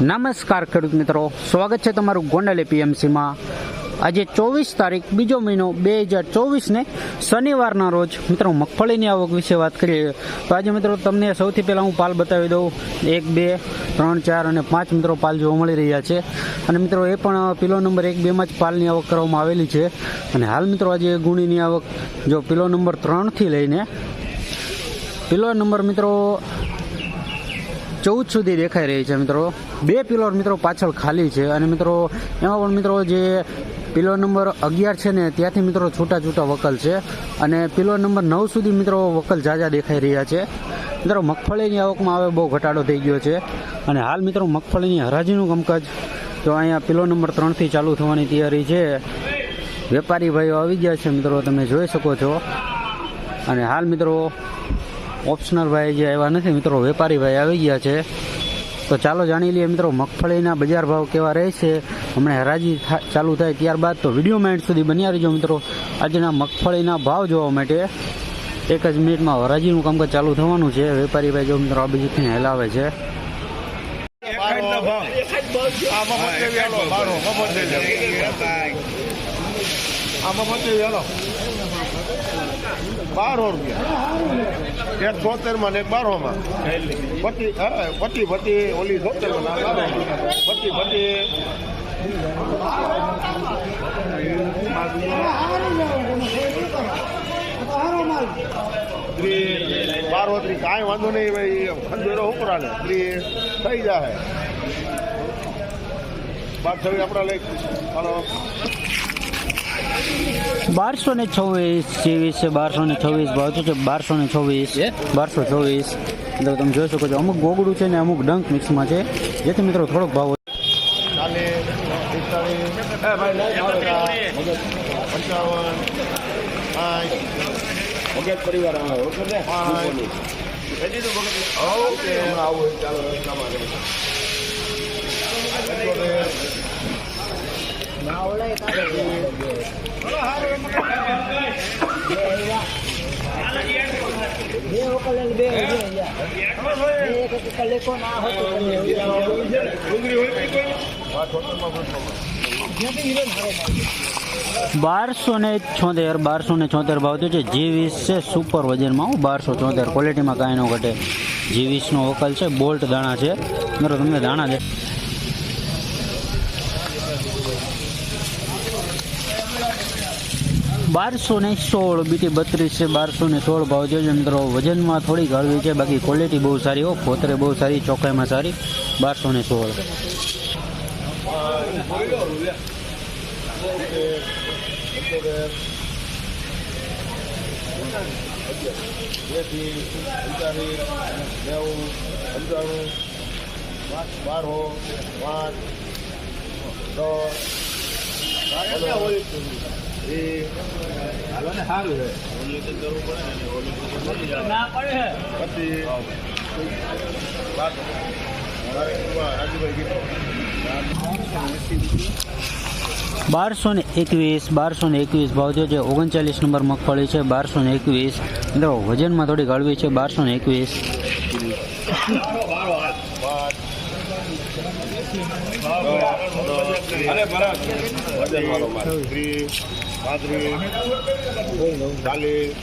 નમસ્કાર ખેડૂત મિત્રો. સ્વાગત છે તમારું ગોંડલ એપીએમસીમાં. આજે ચોવીસ તારીખ, બીજો મહિનો બે હજાર ચોવીસને શનિવારના રોજ. મિત્રો, મગફળીની આવક વિશે વાત કરીએ. તો આજે મિત્રો, તમને સૌથી પહેલાં હું પાલ બતાવી દઉં. એક, બે, ત્રણ, ચાર અને પાંચ મિત્રો પાલ જોવા મળી રહ્યા છે. અને મિત્રો, એ પણ પિલો નંબર એક, બેમાં જ પાલની આવક કરવામાં આવેલી છે. અને હાલ મિત્રો, આજે ગુણીની આવક જો પિલો નંબર ત્રણથી લઈને પિલો નંબર મિત્રો ચૌદ સુધી દેખાઈ રહી છે મિત્રો. બે પિલર મિત્રો પાછળ ખાલી છે અને મિત્રો, એમાં પણ મિત્રો જે પિલો નંબર અગિયાર છે ને, ત્યાંથી મિત્રો છૂટા છૂટા વકલ છે અને પિલો નંબર નવ સુધી મિત્રો વકલ ઝાઝા દેખાઈ રહ્યા છે. મિત્રો, મગફળીની આવકમાં હવે બહુ ઘટાડો થઈ ગયો છે અને હાલ મિત્રો મગફળીની હરાજીનું કામકાજ તો અહીંયા પિલો નંબર ત્રણથી ચાલુ થવાની તૈયારી છે. વેપારી ભાઈઓ આવી ગયા છે મિત્રો, તમે જોઈ શકો છો. અને હાલ મિત્રો ઓપ્શનલ ભાઈ જે આવ્યા નથી, મિત્રો, વેપારી ભાઈ આવી ગયા છે. તો ચાલો જાણી લઈએ, મિત્રો, મગફળીના બજાર ભાવ કેવા રહેશે હમણાં હરાજી ચાલુ થાય ત્યારબાદ તો વીડિયો માઇન્ડ સુધી બન્યા રહીજો, મિત્રો. આજના મગફળીના ભાવ જોવા માટે એક જ મિનિટમાં હરાજીનું કામકાજ ચાલુ થવાનું છે. વેપારી ભાઈ જો, મિત્રો, આ બીજું હેલાવે છે. આમાં પચીસ હાલો, બારો, મફત દઈ દે. આમાં પચીસ હાલો. બારો રૂપિયા. એક છોતેરમાં ને એક બારો માં પતિ હા, પતિ પતિ ઓલી છોતેરમાં ને આ બારો પતિ પતિ ત્રી બારો કાંઈ વાંધો નહીં ભાઈ ખંજેરો ઉપરાને ત્રી થઈ જાય બાર છવ્વીસ આપણા લઈ. બારસો ને છવ્વીસ જેવીસ છે બારસો ને છવ્વીસ ભાવ છે? બારસો ને છવ્વીસ બારસો છવ્વીસ. એટલે તમે જોઈ શકો છો અમુક ગોગડું છે ને અમુક ડંક મિક્સમાં છે. જેથી મિત્રો થોડોક ભાવ પરિવાર ને ઓકે આવું ચાલો રસ્તામાં રહે. પંચોતેર. ડુંગળી હોય કઈ કોઈ? હા, છોતેરમાં બસોમાં. બારસો ને છોતેર બારસો ને છોતેર ભાવ થયો છે જીવીસ છે સુપર વજનમાં હું બારસો છોતેર ક્વોલિટીમાં કાંઈ ન ઘટે જીવીસનો વકલ છે બોલ્ટ દાણા છે મારો તમને દાણા દે બારસો ને સોળ, બીટી બત્રીસ છે, બારસો ને સોળ ભાવ જોજો મિત્રો. વજનમાં થોડી હળવી છે, બાકી ક્વોલિટી બહુ સારી હો પોતરે બહુ સારી ચોખ્ખાઈમાં સારી. બારસો ને સોળ. બારસો ને એકવીસ બારસો ને એકવીસ ભાવ થયો છે ઓગણચાલીસ નંબર મગફળી છે બારસો ને એકવીસ. મિત્રો વજનમાં થોડી હળવી છે બારસો ને એકવીસ. ત્રીસ. પાંત્રીસ ચાલીસ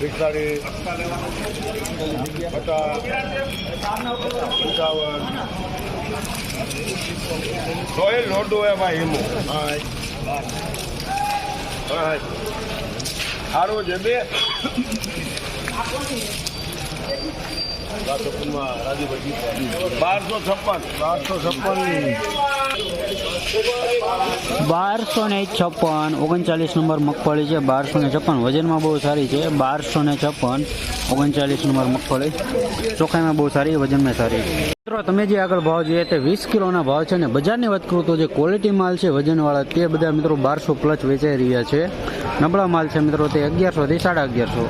પિસ્તાળીસ પચાસ પંચાવન એ લોડો એમાં હિમો. સારું છે બે. બારસો છપ્પન. બારસો છપ્પન. બારસો ને છપ્પન, ઓગણચાલીસ નંબર મગફળી છે. બારસો ને છપ્પન, વજનમાં બહુ સારી છે. બારસો ને છપ્પન, ઓગણચાલીસ નંબર મગફળી. ચોખાઈમાં બહુ સારી, વજનમાં સારી. મિત્રો, તમે જે આગળ ભાવ જોઈએ તે વીસ કિલોના ભાવ છે ને બજારની વાત કરું તો જે ક્વોલિટી માલ છે વજનવાળા, તે બધા મિત્રો બારસો પ્લસ વેચાઈ રહ્યા છે. નબળા માલ છે મિત્રો, તે અગિયારસોથી સાડા અગિયારસો.